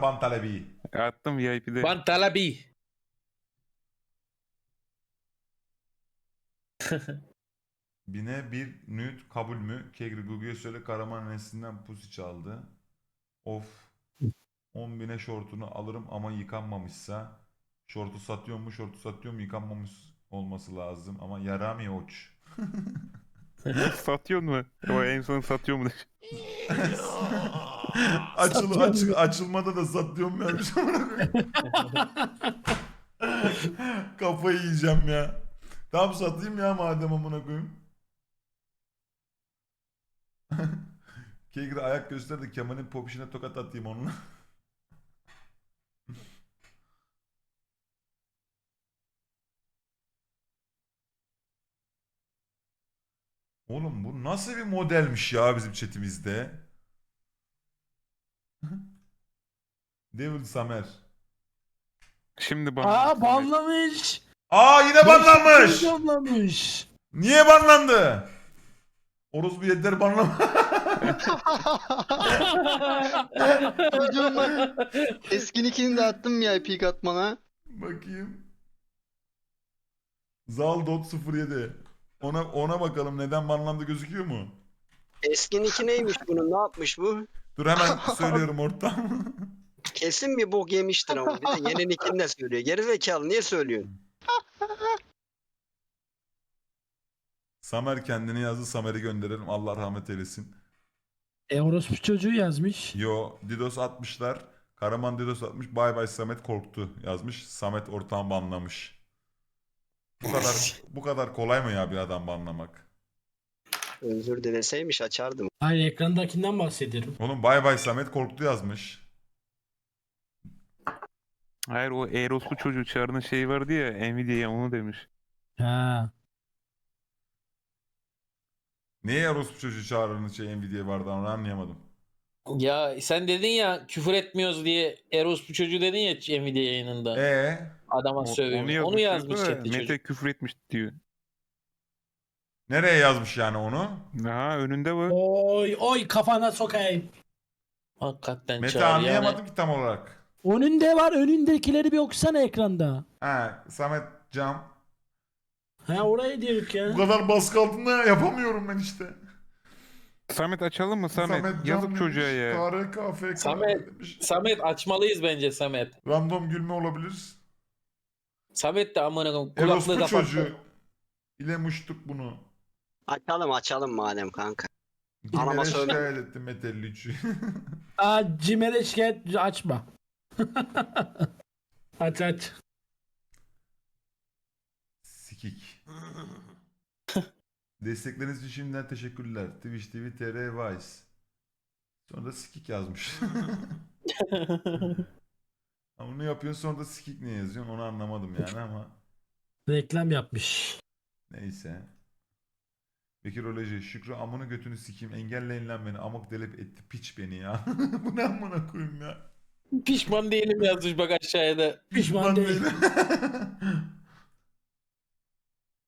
Pantalebi. Attım VIP'de. Van Talabi. Bine bir nüt kabul mü? Kegri Gugu'ya söyle Karaman annesinden pusi çaldı. Of. 10 bine şortunu alırım ama yıkanmamışsa. Şortu satıyor mu? Şortu satıyor mu? Yıkanmamış olması lazım. Ama yaramıyor uç. Satıyor mu? O en son satıyor mu? Açıl, açık, açılmada da satıyorum ya. Kafayı yiyeceğim ya. Tamam satayım ya madem amına koyayım. Kegri ayak göster de Kemal'in popişine tokat atayım onunla. Oğlum bu nasıl bir modelmiş ya bizim chatimizde? Devil Samer. Şimdi bana. Aa banlamış. Aa yine banlanmış. Banlamış. Niye banlandı? Orospu yediler banlama. Çocuğum bak. Eskinikini de attım ya peak atmana. Bakayım. Zaldot 07. Ona ona bakalım neden banlandı gözüküyor mu? Eskiniki neymiş bunun? Ne yapmış bu? Dur hemen söylüyorum ortam. Kesin bir bok yemiştin ama. Bir de yeni nickini de söylüyor. Gerizekalı niye söylüyorsun? Samer kendini yazdı. Samer'i gönderelim. Allah rahmet eylesin. E orospu çocuğu yazmış. Yo Didos atmışlar. Karaman Didos atmış. Bay bay Samet korktu yazmış. Samet ortağım banlamış. Bu kadar bu kadar kolay mı ya bir adam banlamak? Özür dileseymiş açardım. Hayır ekrandakinden bahsediyorum. Oğlum bay bay Samet korktu yazmış. Hayır o Eros'u çocuğu çağrının şeyi vardı ya Nvidia'ya onu demiş. Ha. Niye orospu çocuğu çağrının şey Nvidia vardı onu anlayamadım. Ya sen dedin ya küfür etmiyoruz diye Eros bu çocuğu dedin ya Nvidia yayınında. E Adama sövüyor. Onu yazmış, da chatte Mete çocuk. küfür etmiş diyor. nereye yazmış yani onu? Ha önünde var. Oy oy kafana sokayım. Hakikaten Mete çağır yani. anlayamadım ki tam olarak. Önünde var önündekileri bir okusana ekranda. Ha Samet Cam. Ha orayı diyoruz ya. Bu kadar baskı altında yapamıyorum ben işte. Samet açalım mı Samet? Cam Yazık demiş, çocuğa ya. Tarık AFK Samet. demiş. Samet açmalıyız bence Samet. Random gülme olabilir. Samet de amına koyayım kulaklığı kapattı. çocuğu. ile muştuk bunu. Açalım açalım madem kanka. Anama Cimer'e söyle. şikayet ettim Mete 53'ü. Aa Cimer'e şikayet açma. aç aç. Sikik. Destekleriniz için şimdiden teşekkürler. Twitch TV, TR, Vice. Sonra da sikik yazmış. Ha, Bunu yapıyorsun sonra da sikik niye yazıyorsun onu anlamadım yani ama Reklam yapmış. neyse. Bekiroloji, Şükrü amını götünü sikeyim engelleyin lan beni amok delip etti piç beni ya. Bu ne amına koyayım ya. Pişman değilim yazmış bak aşağıda. Pişman değil.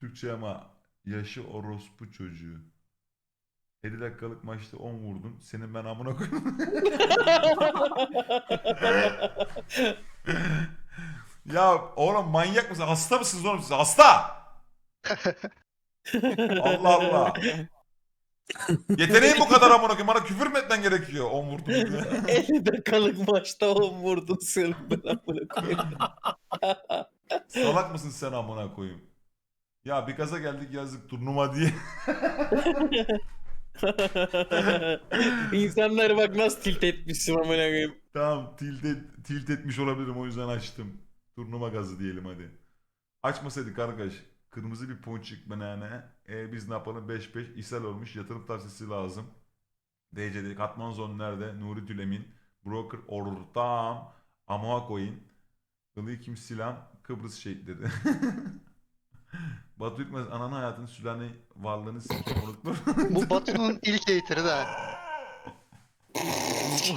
Türkçe ama yaşı orospu çocuğu. 50 dakikalık maçta 10 vurdun. Senin ben amına koyayım. ya oğlum manyak mısın? Hasta mısınız oğlum siz? Hasta! Allah Allah. Yeteneğin bu kadar amına koyayım. Bana küfür mü etmen gerekiyor 10 vurdun diye. 50 dakikalık maçta 10 vurdun sen ben amına koyayım. Salak mısın sen amına koyayım? Ya bir gaza geldik yazdık turnuva diye. İnsanları bak nasıl tilt etmişsin amına koyayım. Tamam tilt, et- tilt etmiş olabilirim o yüzden açtım. Turnuva gazı diyelim hadi. Açmasaydık arkadaş. Kırmızı bir ponçik banane. E biz ne yapalım 5-5 ishal olmuş yatırım tavsiyesi lazım. DC'de Katman Zone nerede? Nuri Tülemin. Broker ortam. Amoa Coin. Ilığı Kim Silam. Kıbrıs şehitleri. Batu Ülkmez ananı hayatını sülale varlığını sikeyim unutma. Bu Batu'nun ilk haterı da.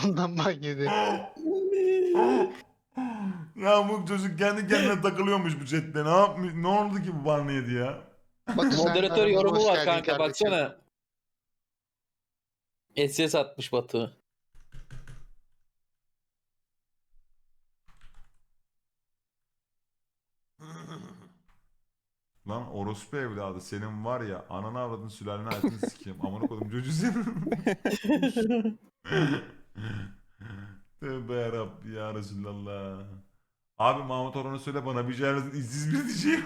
Ondan ban yedi ya bu çocuk kendi kendine takılıyormuş bu chatte. Ne, yapmış, ne oldu ki bu Barney'di ya? Bakın Moderatör yorumu var kanka kardeşim. baksana. SS atmış Batu. Lan orospu evladı senin var ya ananı avradın sülaleni hayatını sikeyim. Amına koydum çocuğu. Tövbe yarabbi ya Resulallah. Abi Mahmut Orhan'a söyle bana bir cahilin izsiz bir diyeceğim.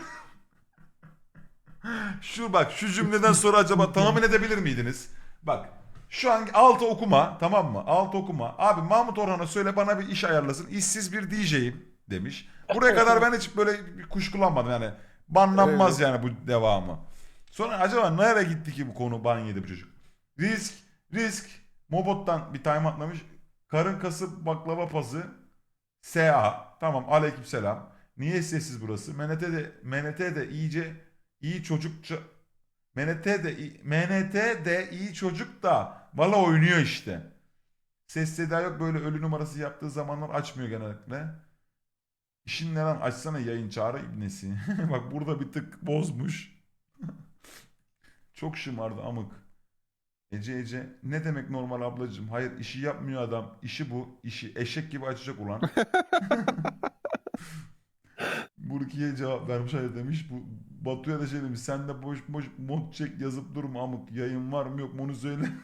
şu bak şu cümleden sonra acaba tahmin edebilir miydiniz? Bak şu an altı okuma tamam mı? Altı okuma. Abi Mahmut Orhan'a söyle bana bir iş ayarlasın. İşsiz bir DJ'yim demiş. Buraya kadar ben hiç böyle bir kuş kullanmadım yani. Banlanmaz yani bu devamı. Sonra acaba nereye gitti ki bu konu ban yedi bu çocuk? Risk, risk. Mobot'tan bir time atlamış. Karın kası baklava pazı. SA. Tamam aleykümselam. Niye sessiz burası? MNT de, MNT de iyice iyi çocukça MNT de MNT de iyi çocuk da valla oynuyor işte. Ses seda yok böyle ölü numarası yaptığı zamanlar açmıyor genellikle. İşin ne lan açsana yayın çağrı ibnesi. Bak burada bir tık bozmuş. Çok şımardı amık. Ece Ece ne demek normal ablacığım? Hayır işi yapmıyor adam. İşi bu. İşi eşek gibi açacak ulan. Burki'ye cevap vermiş hayır demiş. Bu Batu'ya da şey demiş. Sen de boş boş mod çek yazıp durma amık. Yayın var mı yok mu onu söyle.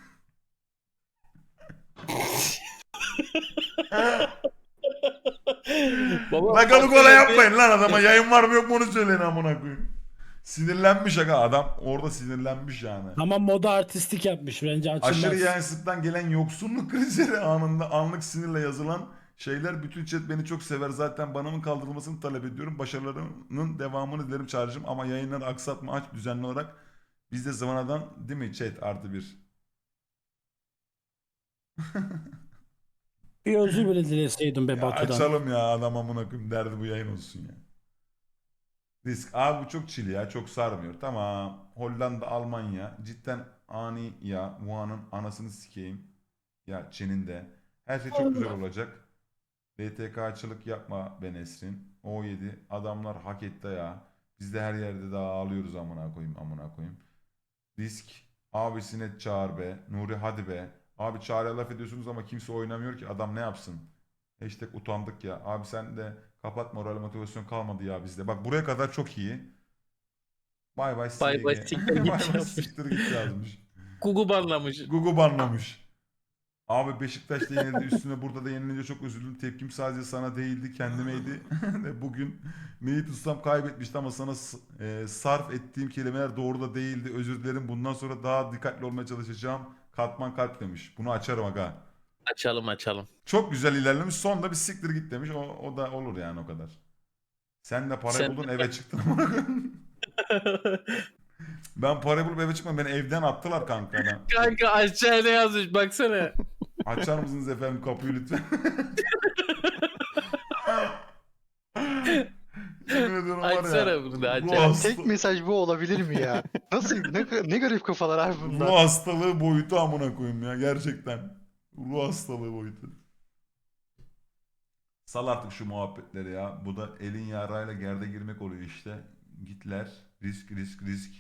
Baba, Lakalı bak kola öyle bir- yapmayın lan adama. Yayın var mı yok mu onu söyleyin amına koyayım. Sinirlenmiş aga adam. Orada sinirlenmiş yani. Ama moda artistik yapmış bence açılmaz. Aşırı yayınsızlıktan gelen yoksunluk krizleri anında anlık sinirle yazılan şeyler bütün chat beni çok sever zaten bana mı kaldırılmasını talep ediyorum. Başarılarının devamını dilerim çağrıcım ama yayınları aksatma aç düzenli olarak. Biz de zamanadan değil mi chat artı bir. Bir özür bile dileseydim be Ya Batu'dan. açalım ya adam amına koyayım derdi bu yayın olsun ya. Risk. Abi bu çok çili ya çok sarmıyor. Tamam. Hollanda, Almanya. Cidden ani ya. Wuhan'ın anasını sikeyim. Ya Çin'in de. Her şey çok güzel olacak. BTK'çılık yapma be Nesrin. O7. Adamlar hak etti ya. Biz de her yerde daha ağlıyoruz amına koyayım amına koyayım. Risk. Abisine çağır be. Nuri hadi be. Abi çağrıya laf ediyorsunuz ama kimse oynamıyor ki adam ne yapsın? Hashtag utandık ya. Abi sen de kapat moral motivasyon kalmadı ya bizde. Bak buraya kadar çok iyi. Bay bay Bay bay, siktir git yazmış. siktir git yazmış. Gugu banlamış. Gugu banlamış. Abi Beşiktaş'ta yenildi üstüne burada da yenilince çok üzüldüm. Tepkim sadece sana değildi kendimeydi. Ve Bugün neyi tutsam kaybetmişti ama sana s- e, sarf ettiğim kelimeler doğru da değildi. Özür dilerim bundan sonra daha dikkatli olmaya çalışacağım. Katman kalp demiş. Bunu açarım aga. Açalım açalım. Çok güzel ilerlemiş. Sonda bir siktir git demiş. O, o da olur yani o kadar. Sen de parayı Sen buldun de- eve çıktın. ben parayı bulup eve çıkmadım. Beni evden attılar kanka. Ben. Kanka aşağıya ne yazmış baksana. Açar mısınız efendim kapıyı lütfen? Yemin ediyorum var ya. Açsana bunu da aç. Bu hasta- Tek mesaj bu olabilir mi ya? Nasıl ne, ne garip kafalar abi bunlar. Ruh hastalığı boyutu amına koyayım ya gerçekten. Ruh hastalığı boyutu. Sal artık şu muhabbetleri ya. Bu da elin yarayla gerde girmek oluyor işte. Gitler. Risk risk risk.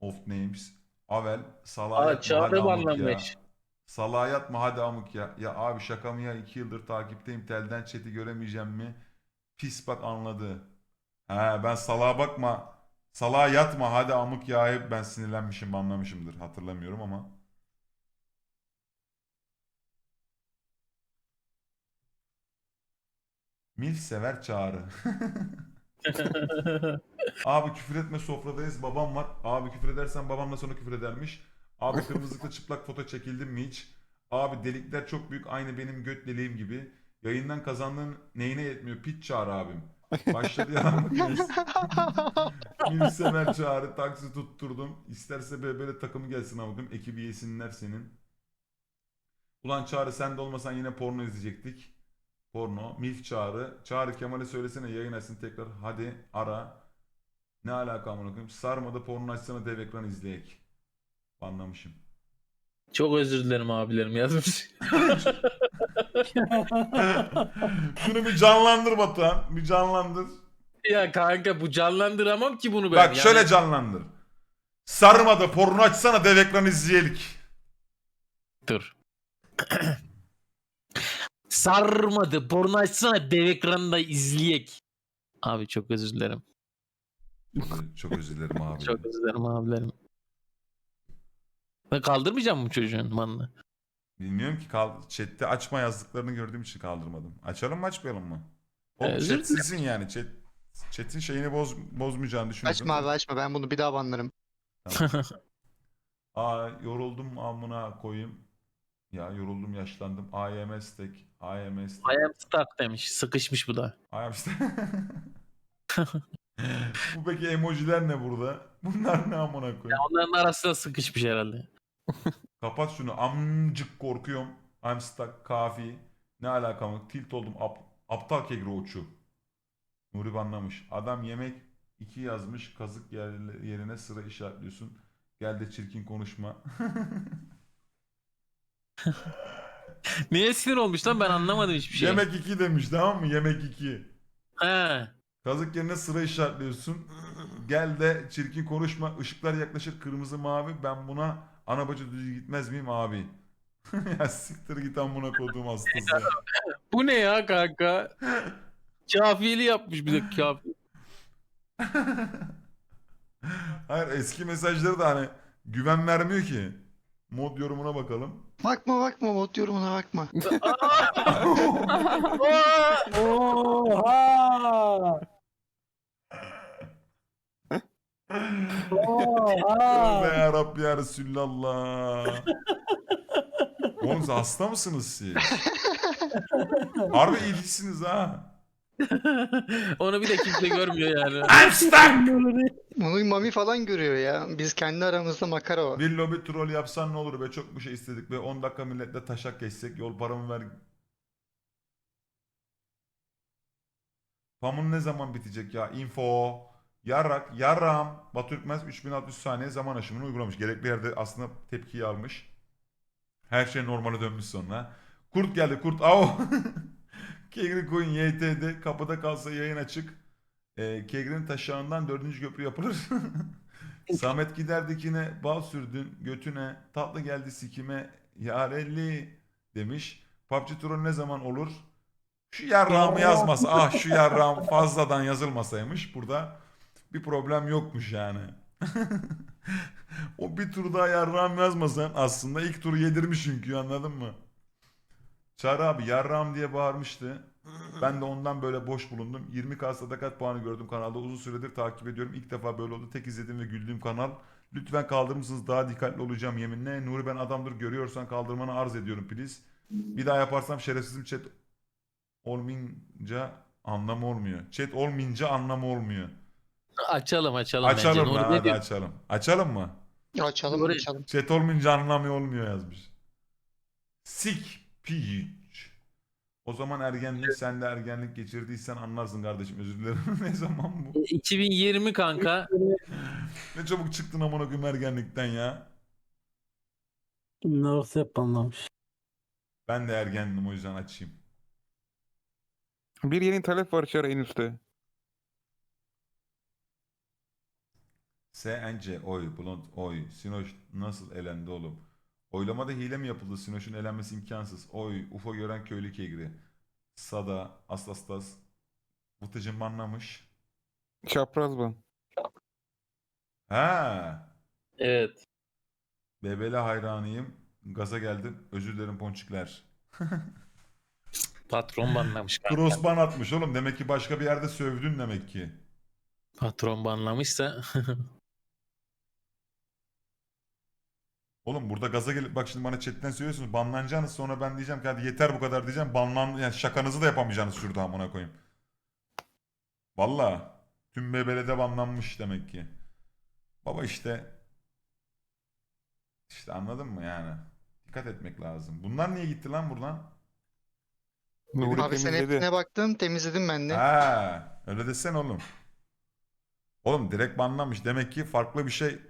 Of names. Avel. Salaha Aa çağrı banlanmış. Salaha yatma hadi amık ya. Ya abi şaka mı ya? 2 yıldır takipteyim. Telden chat'i göremeyeceğim mi? Pis bak anladı. He ben salağa bakma. Salağa yatma hadi amık ya. Hep ben sinirlenmişim anlamışımdır. Hatırlamıyorum ama. Milf sever çağrı. Abi küfür etme sofradayız babam var. Abi küfür edersen babamla sonra küfür edermiş. Abi kırmızılıkla çıplak foto çekildim mi hiç? Abi delikler çok büyük aynı benim göt deliğim gibi. Yayından kazandığın neyine yetmiyor? Piç çağır abim. Başladı yalan makinesi. Milf sever çağrı taksi tutturdum. İsterse böyle takımı gelsin avukum. Ekibi yesinler senin. Ulan Çağrı sen de olmasan yine porno izleyecektik. Porno. Milf Çağrı. Çağrı Kemal'e söylesene yayın açsın tekrar. Hadi ara. Ne alaka amına koyayım? Sarmadı porno açsana dev ekran izleyek. Anlamışım. Çok özür dilerim abilerim yazmış. Şunu bir canlandır Batuhan. Bir canlandır. ya kanka bu canlandıramam ki bunu ben. Bak Yani şöyle canlandır. Sarmadı porno açsana dev ekran izleyelik. Dur. Sarmadı. Porno açsana dev ekranda izleyek. Abi çok özür dilerim. Çok özür dilerim abi. Çok özür dilerim abilerim. Ben kaldırmayacağım mı çocuğun manını? Bilmiyorum ki kal chatte açma yazdıklarını gördüğüm için kaldırmadım. Açalım mı açmayalım mı? Oğlum Ee, chat dilerim. silsin yani. Chat, chat'in şeyini boz, bozmayacağını düşünüyorsun. Açma abi açma ben bunu bir daha banlarım. Tamam. Aa yoruldum amına koyayım. Ya yoruldum yaşlandım. IM stack. IM stack. I am stuck demiş. Sıkışmış bu da. IM stack. Bu peki emojiler ne burada? Bunlar ne amına koyayım? Onların arasında sıkışmış herhalde. Kapat şunu. Amcık korkuyorum. I'm stuck. Kafi. Ne alakam yok. Tilt oldum. Ap- aptal kegri uçu. Nuri banlamış. Adam yemek 2 yazmış. Kazık yer- yerine sıra işaretliyorsun. Gel de çirkin konuşma. Niye sinir olmuş lan ben anlamadım hiçbir şey. Yemek 2 demiş tamam mı? Yemek 2. He. Kazık yerine sıra işaretliyorsun. Gel de çirkin konuşma. Işıklar yaklaşır kırmızı mavi. Ben buna ana bacı düz gitmez miyim abi? ya siktir git amına koduğum hastası. Bu ne ya kanka? Kafiyeli yapmış bir de kafi. Hayır eski mesajları da hani güven vermiyor ki. Mod yorumuna bakalım. Bakma bakma mod yorumuna bakma. Oha! Oha! Tövbe ya Rabbi ya Resulallah. Oğlum siz hasta mısınız siz? Harbi ilgisiniz ha. Onu bir de kimse görmüyor yani. I'm stuck. Bunu Mami falan görüyor ya. Biz kendi aramızda makara o. Bir lobi troll yapsan ne olur be çok bir şey istedik be 10 dakika milletle taşak geçsek yol paramı ver. Pamun ne zaman bitecek ya? Info. Yarrak, yarram. Batu Ürkmez 3600 saniye zaman aşımını uygulamış. Gerekli yerde aslında tepkiyi almış. Her şey normale dönmüş sonra. Kurt geldi kurt. Au. Kegri Coin YT'de kapıda kalsa yayın açık. Ee, Kegri'nin taşağından dördüncü köprü yapılır. Samet giderdikine bal sürdün götüne tatlı geldi sikime yarelli demiş. PUBG Troll ne zaman olur? Şu yarrağımı yazmasa ah şu yarrağım fazladan yazılmasaymış burada bir problem yokmuş yani. o bir tur daha yarrağım yazmasan aslında ilk turu yedirmiş çünkü anladın mı? Çağrı abi yarrağım diye bağırmıştı. Ben de ondan böyle boş bulundum. 20k sadakat puanı gördüm kanalda. Uzun süredir takip ediyorum. İlk defa böyle oldu. Tek izlediğim ve güldüğüm kanal. Lütfen kaldırır mısınız? Daha dikkatli olacağım yeminle. Nuri ben adamdır görüyorsan kaldırmanı arz ediyorum please. Bir daha yaparsam şerefsizim chat olmayınca anlamı olmuyor. Chat olmayınca anlamı olmuyor. Açalım açalım. Açalım bence. lan Nuri hadi diyor? açalım. Açalım mı? Açalım Doğru. açalım. Chat olmayınca anlamı olmuyor yazmış. Sik piç. O zaman ergenlik sen de ergenlik geçirdiysen anlarsın kardeşim özür dilerim. ne zaman bu? 2020 kanka. Ne çabuk çıktın amına koyayım ergenlikten ya. Nasıl yapanlamış? Ben de ergendim o yüzden açayım. Bir yeni talep var içeri en üstte. SNC oy, Blond oy, Sinoş nasıl elendi oğlum? Oylamada hile mi yapıldı? Sinoş'un elenmesi imkansız. Oy, UFO gören köylü kegri. Sada, Astastas. Vıtıcın banlamış. Çapraz ban. Ha, Evet. Bebele hayranıyım. Gaza geldim. Özür dilerim ponçikler. Patron banlamış kanka. Crossban atmış oğlum. Demek ki başka bir yerde sövdün demek ki. Patron banlamışsa. Oğlum burada gaza gelip bak şimdi bana chatten söylüyorsunuz banlanacaksınız sonra ben diyeceğim ki hadi yeter bu kadar diyeceğim banlan yani şakanızı da yapamayacaksınız şurada amına koyayım. Valla tüm bebelede banlanmış demek ki. Baba işte işte anladın mı yani? Dikkat etmek lazım. Bunlar niye gitti lan buradan? Nuri Abi sen temizledi. hepsine baktın temizledim ben de. Ha, öyle desene oğlum. Oğlum direkt banlanmış. Demek ki farklı bir şey